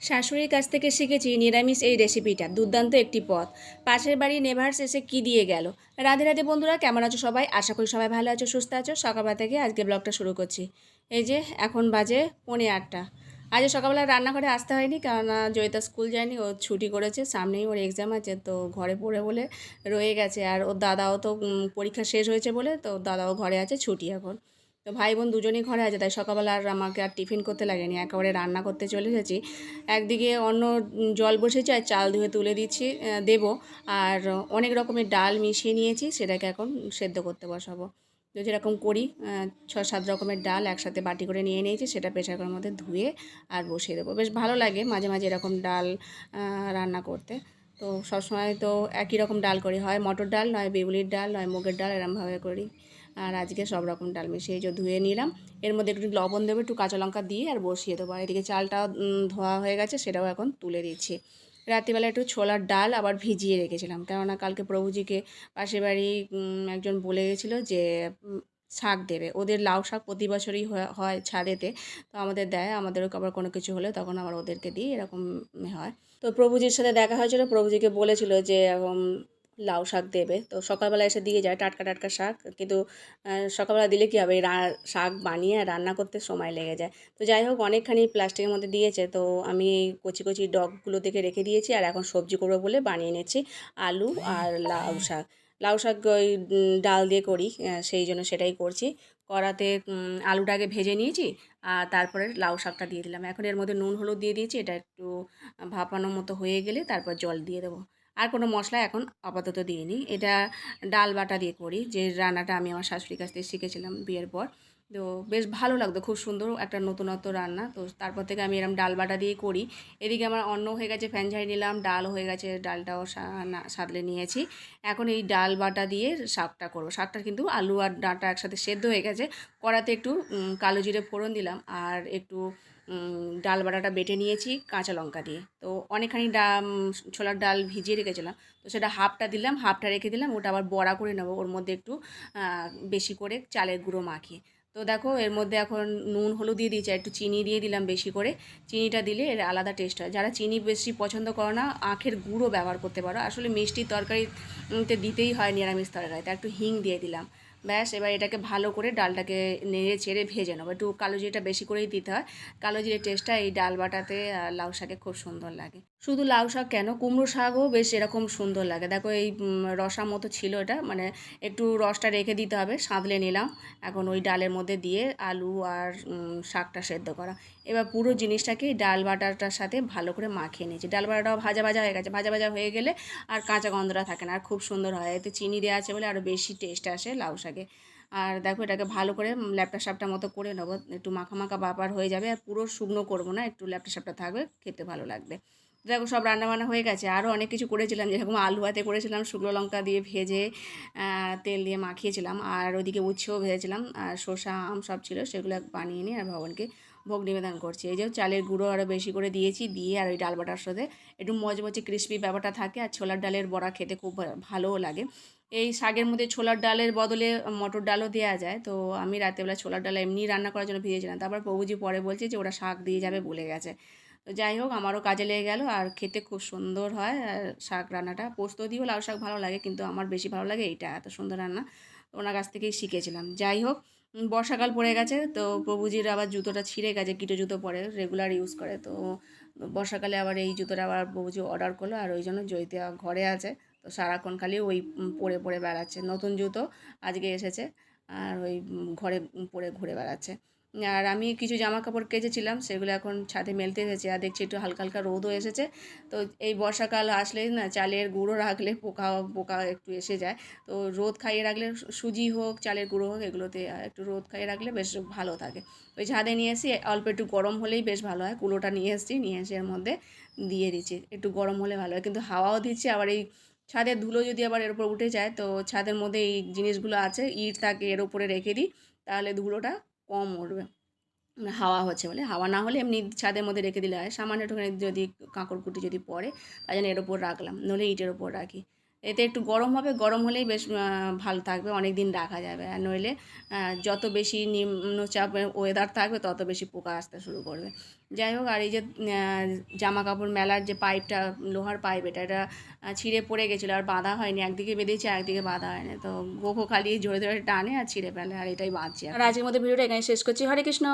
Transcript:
শাশুড়ির কাছ থেকে শিখেছি নিরামিষ এই রেসিপিটা, দুর্দান্ত একটি পথ পাশের বাড়ি নেভার্স এসে কী দিয়ে গেল? রাধে রাধে বন্ধুরা, কেমন আছো সবাই? আশা করি সবাই ভালো আছো, সুস্থ আছো। সকালবেলা থেকে আজকে ব্লগটা শুরু করছি। এই যে, এখন বাজে পৌনে আটটা। আজ সকালবেলা রান্নাঘরে আসতে হয়নি, কেননা জয়িতা স্কুল যায়নি, ও ছুটি করেছে, সামনেই ওর এক্সাম আছে, তো ঘরে পড়ে বলে রয়ে গেছে। আর ওর দাদাও তো পরীক্ষা শেষ হয়েছে বলে, তো দাদাও ঘরে আছে, ছুটি এখন। তো ভাই বোন দুজনেই ঘরে আছে, তাই সকালবেলা আর আমাকে আর টিফিন করতে লাগেনি। একেবারে রান্না করতে চলে এসেছি। একদিকে অন্য জল বসেছে আর চাল ধুয়ে তুলে দিচ্ছি দেবো। আর অনেক রকমের ডাল মিশিয়ে নিয়েছি, সেটাকে এখন সেদ্ধ করতে বসাবো। তো যেরকম করি ছ সাত রকমের ডাল একসাথে বাটি করে নিয়ে নিয়েছি, সেটা প্রেশার কুকারের মধ্যে ধুয়ে আর বসিয়ে দেবো। বেশ ভালো লাগে মাঝে মাঝে এরকম ডাল রান্না করতে। তো সবসময় তো একই রকম ডাল করি, হয় মটর ডাল নয় বেগুলির ডাল নয় মুগের ডাল, এরমভাবে করি। আর আজকে সব রকম ডাল মিশিয়ে যে ধুয়ে নিলাম। এর মধ্যে একটু লবণ দেবো একটু কাঁচা লঙ্কা দিয়ে আর বসিয়ে দেবো। আর এদিকে চালটা উম, ধোয়া হয়ে গেছে সেটাও এখন তুলে দিচ্ছি। রাত্রিবেলা একটু ছোলার ডাল আবার ভিজিয়ে রেখেছিলাম। কেননা কালকে প্রভুজিকে পাশের বাড়ি একজন বলে গেছিল যে শাক দেবে। ওদের লাউ শাক প্রতি বছরই হয় ছাদেতে। তো আমাদের দেয় আমাদেরও আবার কোনো কিছু হলে তখন আবার ওদেরকে দিই এরকম হয়। তো প্রভুজির সাথে দেখা হয়েছিল প্রভুজিকে বলেছিল যে এরকম লাউ শাক দেবে। তো সকালবেলা এসে দিয়ে যায় টাটকা টাটকা শাক। কিন্তু সকালবেলা দিলে কী হবে? শাক বানিয়ে রান্না করতে সময় লেগে যায়। তো যাই হোক, অনেকখানি প্লাস্টিকের মধ্যে দিয়েছে। তো আমি কচি কচি ডগগুলো থেকে রেখে দিয়েছি। আর এখন সবজি করব বলে বানিয়ে নিচ্ছি আলু আর লাউ শাক। লাউ শাক ওই ডাল দিয়ে করি সেই জন্য সেটাই করছি। কড়াতে আলুটাকে ভেজে নিয়েছি। আর তারপরে লাউ শাকটা দিয়ে দিলাম। এখন এর মধ্যে নুন, হলুদ দিয়ে দিয়েছি। এটা একটু ভাপানোর মতো হয়ে গেলে তারপর জল দিয়ে দেবো। আর কোনো মশলা এখন আপাতত দিইনি। এটা ডাল বাটা দিয়ে করি, যে রান্নাটা আমি আমার শাশুড়ির কাছ থেকে শিখেছিলাম বিয়ের পর। তো বেশ ভালো লাগতো, খুব সুন্দর একটা নতুনত্ব রান্না। তো তারপর থেকে আমি এরকম ডাল বাটা দিয়ে করি। এদিকে আমার অন্ন হয়ে গেছে, ফ্যান ঝাড়ি নিলাম, ডাল হয়ে গেছে, ডালটাও সাদলে নিয়েছি। এখন এই ডাল বাটা দিয়ে শাকটা করব। শাকটা কিন্তু আলু আর ডাঁটা একসাথে সেদ্ধ হয়ে গেছে। কড়াতে একটু কালো জিরে ফোড়ন দিলাম, আর একটু ডাল বাটাটা বেটে নিয়েছি কাঁচা লঙ্কা দিয়ে। তো অনেকখানি ডা ছোলার ডাল ভিজিয়ে রেখেছিলাম। তো সেটা হাফটা দিলাম, হাফটা রেখে দিলাম, ওটা আবার বড়া করে নেব, ওর মধ্যে একটু বেশি করে চালের গুঁড়ো মাখিয়ে। তো দেখো, এর মধ্যে এখন নুন, হলুদ দিয়ে দিয়েছি একটু চিনি দিয়ে দিলাম বেশি করে। চিনিটা দিলে এর আলাদা টেস্ট হয়। যারা চিনি বেশি পছন্দ করো না, আখের গুঁড়ো ব্যবহার করতে পারো। আসলে মিষ্টি তরকারিতে দিতেই হয় নিরামিষ তরকারিতে একটু হিং দিয়ে দিলাম। ব্যাস, এবার এটাকে ভালো করে ডালটাকে নেড়ে চেড়ে ভেজে নেব। একটু কালো জিরেটা বেশি করেই দিতে হয়। কালো জিরে টেস্টটা এই ডাল বাটাতে লাউ শাকে খুব সুন্দর লাগে। শুধু লাউ শাক কেন? কুমড়ো শাকও বেশ এরকম সুন্দর লাগে। দেখো এই রসা মতো ছিল এটা। মানে একটু রসটা রেখে দিতে হবে, সাঁতলে নিলাম। এখন ওই ডালের মধ্যে দিয়ে আলু আর শাকটা সেদ্ধ করা। এবার পুরো জিনিসটাকে ডাল বাটাটার সাথে ভালো করে মাখিয়ে নিয়েছি। ডাল বাটাটাও ভাজা ভাজা হয়ে গেছে। ভাজা ভাজা হয়ে গেলে আর কাঁচা গন্ধটা থাকে না। আর খুব সুন্দর হয়। এতে চিনি দেওয়া আছে বলে আরও বেশি টেস্ট আসে লাউ শাকে। আর দেখো এটাকে ভালো করে ল্যাপটা সাপটা মতো করে নেব। একটু মাখা বাপার হয়ে যাবে আর পুরো শুকনো করব না, একটু ল্যাপটা সাপটা থাকবে, খেতে ভালো লাগবে। দেখো সব রান্না বান্না হয়ে গেছে। আরও অনেক কিছু করেছিলাম, যেরকম আলু হাতে করেছিলাম, শুকনো লঙ্কা দিয়ে ভেজে তেল দিয়ে মাখিয়েছিলাম, আর ওদিকে উচ্ছেও ভেজেছিলাম, আর শসা, আম সব ছিল, সেগুলো বানিয়ে নিয়ে আর ভগবানকে ভোগ নিবেদন করছি। এই যে চালের গুঁড়ো আরও বেশি করে দিয়েছি, দিয়ে আর ওই ডাল বাটার সাথে একটু মচমচে ক্রিস্পি ব্যাপারটা থাকে আর ছোলার ডালের বড়া খেতে খুব ভালোও লাগে। এই শাকের মধ্যে ছোলার ডালের বদলে মটর ডালও দেওয়া যায়। তো আমি রাতেবেলা ছোলার ডাল এমনি রান্না করার জন্য ভিজেছিলাম। তারপর প্রভুজি পরে বলছে যে ওরা শাক দিয়ে যাবে বলে গেছে। তো যাই হোক, আমারও কাজে লেগে গেল আর খেতে খুব সুন্দর হয় আর শাক রান্নাটা। পোস্ত দিয়েও লাউ শাক ভালো লাগে, কিন্তু আমার বেশি ভালো লাগে এইটা, এত সুন্দর রান্না। ওনার কাছ থেকেই শিখেছিলাম। যাই হোক বর্ষাকাল পড়ে গেছে, তো প্রভুজির আবার জুতোটা ছিঁড়ে গেছে, কিটো জুতো পরে রেগুলার ইউজ করে, তো বর্ষাকালে আবার এই জুতোটা আবার প্রভুজি অর্ডার করল, আর ওই জন্য জয়িতা ঘরে আছে, তো সারাক্ষণ খালি ওই পরে পরে বেড়াচ্ছে, নতুন জুতো আজকে এসেছে, আর ওই ঘরে, পরে ঘুরে বেড়াচ্ছে। আর আমি কিছু জামা কাপড় কেচেছিলাম, সেগুলো এখন ছাদে মেলতে এসেছে আর দেখছি একটু হালকা হালকা রোদও এসেছে। তো এই বর্ষাকাল আসলেই না, চালের গুঁড়ো রাখলে পোকা পোকা একটু এসে যায়। তো রোদ খাইয়ে রাখলে সুজি হোক, চালের গুঁড়ো হোক, এগুলোতে একটু রোদ খাইয়ে রাখলে বেশ ভালো থাকে। ওই ছাদে নিয়ে এসে অল্প একটু গরম হলেই বেশ ভালো হয়। কুলোটা নিয়ে এসেছি, নিয়ে এসে এর মধ্যে দিয়ে দিচ্ছি। একটু গরম হলে ভালো হয়, কিন্তু হাওয়াও দিচ্ছে। আবার এই ছাদের ধুলো যদি আবার এর উপর উঠে যায়, তো ছাদের মধ্যে এই জিনিসগুলো আছে, ইট থাকে এর উপরে রেখে দিই, তাহলে ধুলোটা কম উঠবে মানে হাওয়া হচ্ছে বলে। হাওয়া না হলে এমনি ছাদের মধ্যে রেখে দিলে হয়। সামান্য একটুখানি যদি কাঁকড় কুটি যদি পড়ে তাই জন্য এর ওপর রাখলাম। নইলে ইটের ওপর রাখি। এতে একটু গরম হবে, গরম হলেই বেশ ভালো থাকবে অনেক দিন রাখা যাবে। আর নইলে যত বেশি নিম্নচাপ ওয়েদার থাকবে, তত বেশি পোকা আসতে শুরু করবে। যাই হোক, আর এই যে জামা কাপড় মেলার যে পাইপটা, লোহার পাইপ, এটা এটা ছিঁড়ে পড়ে গেছিল আর বাঁধা হয়নি, একদিকে বেঁধেছে একদিকে বাঁধা হয়নি। তো গোখো খালি জোরে জোরে টানে আর ছিঁড়ে ফেলে, আর এটাই বাঁধছে। আর আজকের মধ্যে ভিডিওটা এখানে শেষ করছি। হরে কৃষ্ণ!